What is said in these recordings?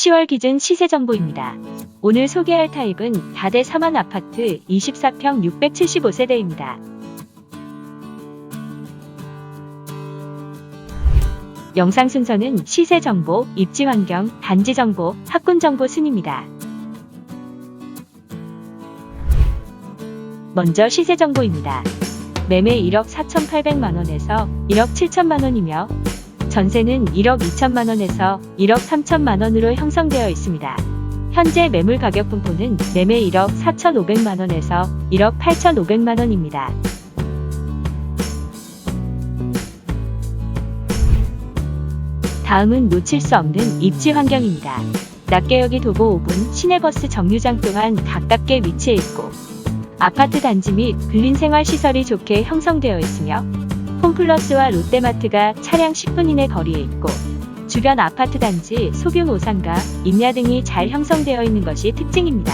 10월 기준 시세 정보입니다. 오늘 소개할 타입은 다대 3한 아파트 24평 675세대입니다. 영상 순서는 시세 정보, 입지 환경, 단지 정보, 학군 정보 순입니다. 먼저 시세 정보입니다. 매매 1억 4,800만 원에서 1억 7천만 원이며 전세는 1억 2천만 원에서 1억 3천만 원으로 형성되어 있습니다. 현재 매물 가격 분포는 매매 1억 4,500만 원에서 1억 8,500만 원입니다. 다음은 놓칠 수 없는 입지 환경입니다. 낮개역이 도보 5분, 시내버스 정류장 또한 가깝게 위치해 있고 아파트 단지 및 근린생활시설이 좋게 형성되어 있으며 홈플러스와 롯데마트가 차량 10분 이내 거리에 있고 주변 아파트 단지, 소규 모 상가, 임야 등이 잘 형성되어 있는 것이 특징입니다.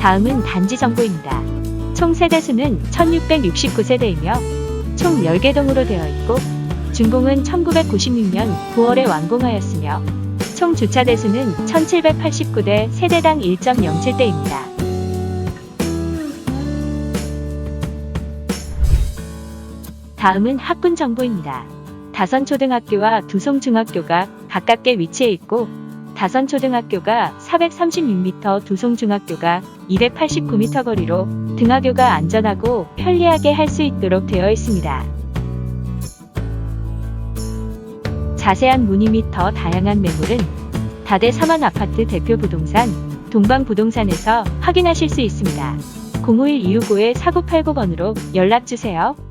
다음은 단지 정보입니다. 총 세대수는 1669세대이며 총 10개 동으로 되어 있고 준공은 1996년 9월에 완공하였으며 총 주차 대수는 1789대 세대당 1.07대입니다. 다음은 학군 정보입니다. 다선초등학교와 두송중학교가 가깝게 위치해 있고 다선초등학교가 436m, 두송중학교가 289m 거리로 등하교가 안전하고 편리하게 할 수 있도록 되어 있습니다. 자세한 문의 및 더 다양한 매물은 다대 3한 아파트 대표 부동산 동방부동산에서 확인하실 수 있습니다. 051-265-4989번으로 연락주세요.